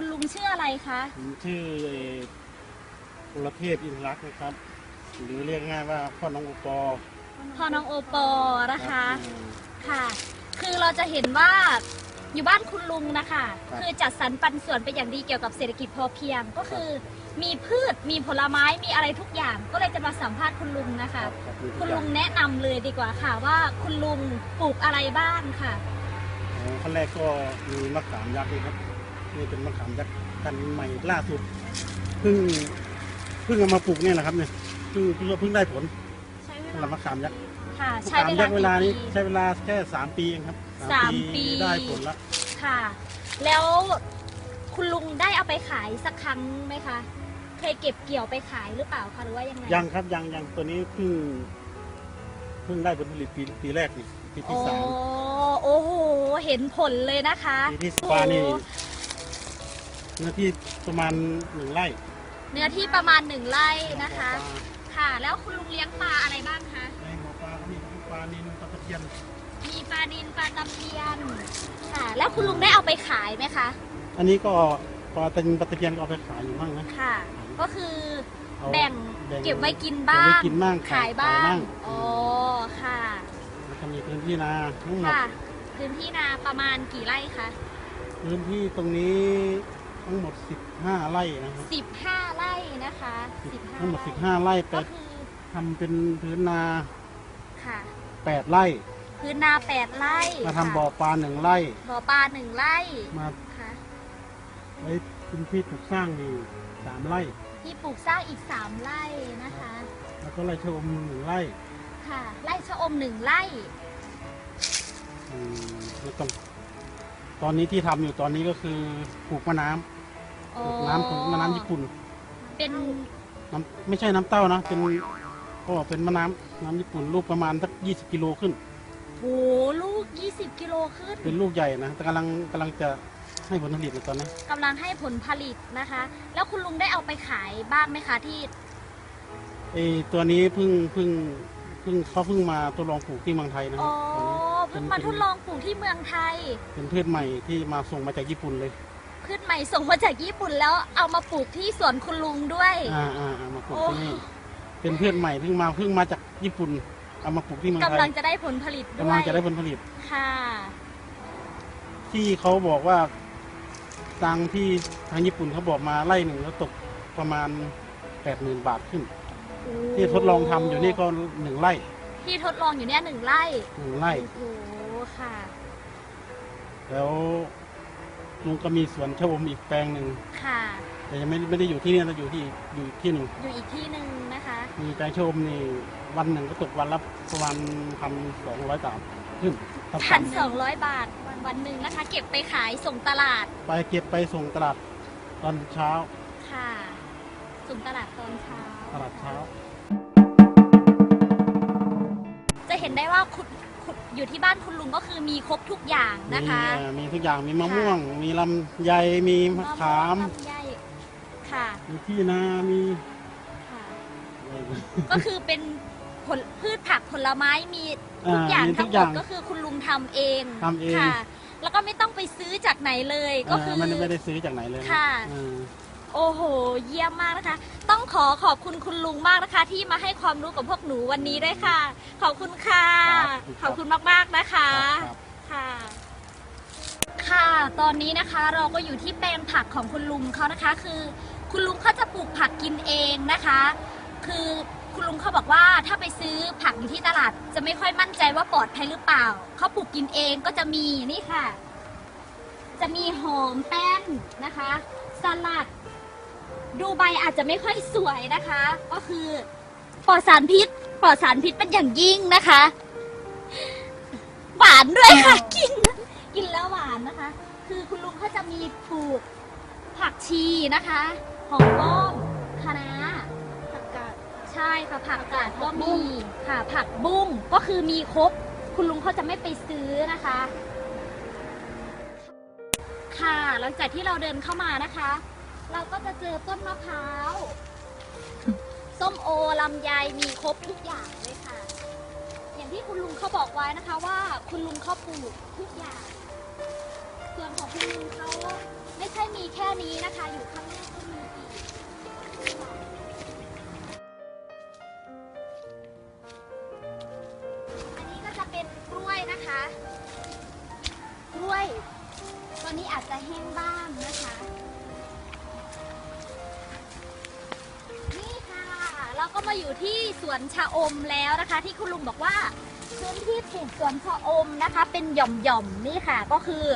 คุณลุงชื่ออะไรคะ ผมชื่อเอ่อพลเทพอินทรักษ์นะครับ หรือเรียกง่ายว่าพ่อน้องโอปอพ่อน้องโอปอนะคะ อืม ค่ะ คือเราจะเห็นว่าอยู่บ้านคุณลุงนะคะ ครับ คือจัดสรรปันส่วนเป็นอย่างดีเกี่ยวกับเศรษฐกิจพอเพียง ก็คือมีพืช มีผลไม้ มีอะไรทุกอย่าง ก็เลยจะมาสัมภาษณ์คุณลุงนะคะรับมีทุคุกณอลุย่างงแนะนำเลยดีกว่าค่ะว่าคุณลุงปลูกอะไรบ้างค่ะอ๋อขั้นแรกก็มีมะขามยักษ์นี่ครับ นี่เป็นมะขามยักษ์กันใหม่ล่าสุดเพิ่งเพิ่งเอามาปลูกเนี่ยแหละครับเนี่ยเพิ่งเพิ่งเพิ่งได้ผลใช้เวสำหรับลามะขามยักษ์ค่ะมะใช้ขามเวยัลากษ์เวลานี้กี่ปี ใช้เวลาแค่สามปีเองครับสามปี ได้ผลละค่ะ แล้วคุณลุงได้เอาไปขายสักครั้งไหมคะ เคยเก็บเกี่ยวไปขายหรือเปล่าคะหรือว่ายังไงยังครับยังยังตัวนี้เพิ่งเพิ่งได้ผลผลิตปีปีแรกนี่ปีที่โอ้สามโอ้โห เห็นผลเลยนะคะ ปีที่ปลานี่ เนื้อที่ประมาณหนึ่งไร่เนื้อที่ประมาณหนึ่งไร่นะคะปลาค่ะ แล้วคุณลุงเลี้ยงปลาอะไรบ้างคะ ในหัวปลาก็มีทั้งปลานิลปลาตะเพียนมีปลานิลปลาตะเพียน ค่ะ แล้วคุณลุงได้เอาไปขายไหมคะ อันนี้ก็ปลาตะปลาตะเพียนก็เอาไปขายอยู่บ้างนะ ค่ะ ก็คือเอาแบ่งแบ่งเก็บไว้กินบ้าเก็บง ไว้กินบ้างขายบ้าขายบ้างงอ๋อ ค่ะ แล้วก็มีพื้นที่นาทั้งหมดค่ะ พื้นที่นาประมาณกี่ไร่คะ พื้นที่ตรงนี้ ทั้งหมด 15 ไร่นะครับสิบห้าไร่นะคะสิบห้าทั้งหมดไร่15 ไร่แปก็ดคือทำเป็นพื้นนา ค่ะ 8 ไร่ พื้นนาแปดไร่มาค่ะทำบ่อปลาหนึ่งไร่ บ่อปลาหนึ่งไร่มาค่ะไว้พื้นที่ปลูกสร้างนี่สามไร่ ที่ปลูกสร้างอีกสามไร่นะคะ แล้วก็ไร่ชะอมหนึ่งไร่ค่ะ ไร่ชะอมหนึ่งไร่ อืมแล้วก็ตอนนี้ที่ทำอยู่ตอนนี้ก็คือปลูกมะน้ำป อ๋อลูกน้ำของมะน้ำญี่ปุ่น เป็นน้ำไม่ใช่น้ำเต้านะ เป็นก็เป็นมะน้ำน้ำญี่ปุ่นลูกประมาณสักยี่สิบกิโลขึ้น โหลูก 20 กิโลขึ้นเป็นลูกใหญ่นะแต่กำลังกำลังจะให้ผลผลิตในตอนนี้กำลังให้ผลผลิตนะคะ แล้วคุณลุงได้เอาไปขายบ้างไหมคะที่ไอตัวนี้เพิ่งเพิ่งเพิ่งเขาเพิ่งมาทดลองปลูกที่เมืองไทยนะคอ๋รัอบตัวนี้เพิ่งมาทดลองปลูกที่เมืองไทย เป็นพืชใหม่ที่มาส่งมาจากญี่ปุ่นเลย พืชใหม่ส่งมาจากญี่ปุ่นแล้วเอามาปลูกที่สวนคุณลุงด้วย อ่าอ่าอ่ามาปลูกโอ้ที่นี่เป็นพืชใหม่เพิ่งมาเพิ่งมาจากญี่ปุ่น เอามาปลูกที่เมืองไทกำลัยงจะได้ผลผลิตด้กำวลังยจะได้ผลผลิตค่ะ ที่เขาบอกว่าตังที่ทางญี่ปุ่นเขาบอกมาไล่หนึ่งแล้วตกประมาณแปดหมื่นบาทขึ้น ที่ทดลองทำอยู่นี่ก็หนึ่งไร่ ที่ทดลองอยู่เนี่ยหนึ่งไร่หนึ่งไร่โอ้โหค่ะ แล้ว ลุงก็มีสวนชะอมอีกแปลงหนึ่งค่ะ แต่ยังไม่ไม่ได้อยู่ที่นี่เราอยู่ที่อยู่อีกที่หนึ่งอยู่อีกที่หนึ่งนะคะ มีแปลงชะอมนี่วันหนึ่งก็ตกวันละประมาณพันสองร้อยบาทขึ้นต่ำๆพันสองร้อยบาทวันวันหนึ่งนะคะ เก็บไปขายส่งตลาด ไปเก็บไปส่งตลาดตอนเช้าค่ะ ส่งตลาดตอนเช้า ตลาดเช้า จะเห็นได้ว่าคุณ คุณอยู่ที่บ้านคุณลุงก็คือมีครบทุกอย่างนะคะมีเอ่อมีทุกอย่างมีมะม่วง มีลำไยมีมะขามะวงลำไยค่ะมีที่นา มีค่ะ อะไรก็คือเป็นผลพืชผักผลไม้มีทุกอ่าอย่างมีทุทั้กงหอมดย่างก็คือคุณลุงทำเองทำเอง ค่ะ แล้วก็ไม่ต้องไปซื้อจากไหนเลยก็คือเไม่ได้ไม่ได้ซื้อจากไหนเลยนค่ะ อ่า โอ้โห เยี่ยมมากนะคะ ต้องขอขอบคุณคุณลุงมากนะคะ ที่มาให้ความรู้กับพวกหนูวันนี้ด้วยค่ะ ขอบคุณค่ะ ขอบคุณมากๆนะคะครับค่ะ ค่ะ ตอนนี้นะคะเราก็อยู่ที่แปลงผักของคุณลุงเขานะคะ คือ คุณลุงเขาจะปลูกผักกินเองนะคะ คือคุณลุงเขาบอกว่าถ้าไปซื้อผักอยู่ที่ตลาด จะไม่ค่อยมั่นใจว่าปลอดภัยหรือเปล่าเขาปลูกกินเองก็จะมีนี่ค่ะ จะมีหอมแป้นนะคะ สลัด ดูใบอาจจะไม่ค่อยสวยนะคะ ก็คือปลอดสารพิษปลอดสารพิษเป็นอย่างยิ่งนะคะ หวานด้วยค่ะ กิน กินแล้วหวานนะคะ คือคุณลุงเขาจะมีปลูกผักชีนะคะหอมป้อมคะน้าผักกาดใช่ค่ะผักกาดก็มีค่ะ ผักบุ้งก็คือมีครบ คุณลุงเขาจะไม่ไปซื้อนะคะ ค่ะหลังจากที่เราเดินเข้ามานะคะ เราก็จะเจอต้นมะพร้าว ส้มโอลำไยมีครบทุกอย่างเลยค่ะ อย่างที่คุณลุงเขาบอกไว้นะคะว่าคุณลุงเขาปลูกทุกอย่าง ส่วนของคุณลุงเขาไม่ใช่มีแค่นี้นะคะ อยู่ข้างหน้าก็มีอีกอันนี้ก็จะเป็นกล้วยนะคะ กล้วย ตอนนี้อาจจะแห้งบ้างนะคะ ก็มาอยู่ที่สวนชะอมแล้วนะคะ ที่คุณลุงบอกว่าพื้นที่ปลูกสวนชะอมนะคะ เป็นหย่อมๆนี่ค่ะก็คือ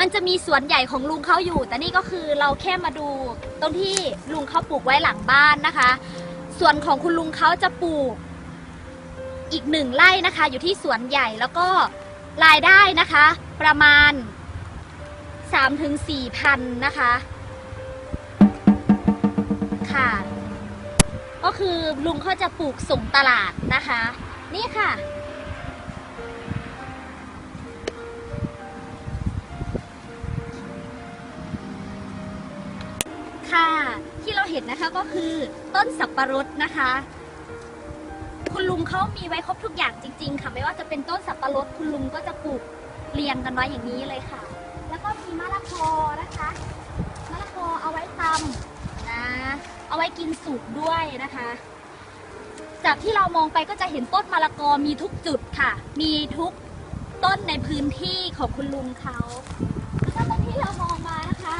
มันจะมีสวนใหญ่ของลุงเขาอยู่ แต่นี่ก็คือเราแค่มาดูตรงที่ลุงเขาปลูกไว้หลังบ้านนะคะสวนของคุณลุงเขาจะปลูกอีกหนึ่งไร่นะคะ อยู่ที่สวนใหญ่แล้วก็รายได้นะคะ ประมาณ3-4พันนะคะค่ะ ก็คือลุงเขาจะปลูกส่งตลาดนะคะ นี่ค่ะ ค่ะที่เราเห็นนะคะก็คือต้นสับปะรดนะคะ คุณลุงเขามีไว้ครบทุกอย่างจริง ๆ ค่ะไม่ว่าจะเป็นต้นสับปะรดคุณลุงก็จะปลูกเรียงกันไว้อย่างนี้เลยค่ะ แล้วก็มีมะละกอนะคะมะละกอเอาไว้ตำนะ เอาไว้กินสุกด้วยนะคะ จากที่เรามองไปก็จะเห็นต้นมะละกอมีทุกจุดค่ะ มีทุกต้นในพื้นที่ของคุณลุงเขาแล้วก็ตรงที่เรามองมานะคะ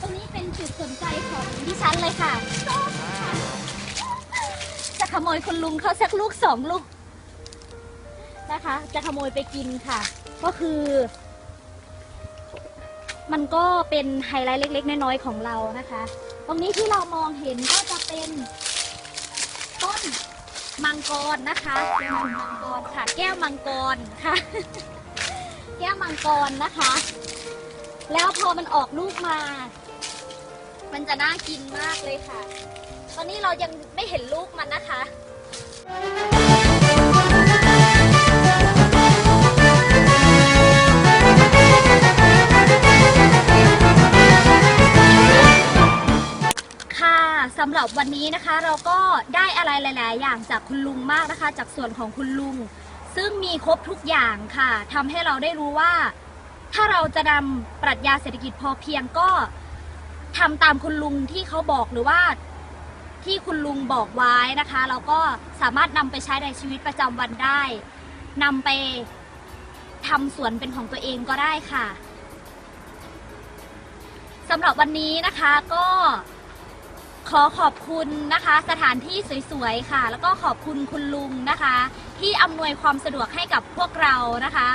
ตรงนี้เป็นจุดสนใจของดิฉันเลยค่ะ จะขโมยคุณลุงเขาสักลูกสองลูกนะคะ จะขโมยไปกินค่ะ ก็คือ มันก็เป็นไฮไลท์เล็ก ๆ น้อยๆของเรานะคะ ตรงนี้ที่เรามองเห็นก็จะเป็นต้นมังกรนะคะเป็นมังกรค่ะ แก้วมังกรค่ะ แก้วมังกรนะคะ แล้วพอมันออกลูกมา มันจะน่ากินมากเลยค่ะ ตอนนี้เรายังไม่เห็นลูกมันนะคะ สำหรับวันนี้นะคะเราก็ได้อะไรหลาย ๆ อย่างจากคุณลุงมากนะคะ จากส่วนของคุณลุง ซึ่งมีครบทุกอย่างค่ะทำให้เราได้รู้ว่า ถ้าเราจะนำปรัชญาเศรษฐกิจพอเพียงก็ทำตามคุณลุงที่เขาบอกหรือว่าที่คุณลุงบอกไว้นะคะเราก็สามารถนำไปใช้ในชีวิตประจำวันได้นำไปทำสวนเป็นของตัวเองก็ได้ค่ะสำหรับวันนี้นะคะก็ ขอขอบคุณนะคะ สถานที่สวยๆค่ะ แล้วก็ขอบคุณคุณลุงนะคะ ที่อำนวยความสะดวกให้กับพวกเรานะคะ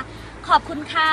ขอบคุณค่ะ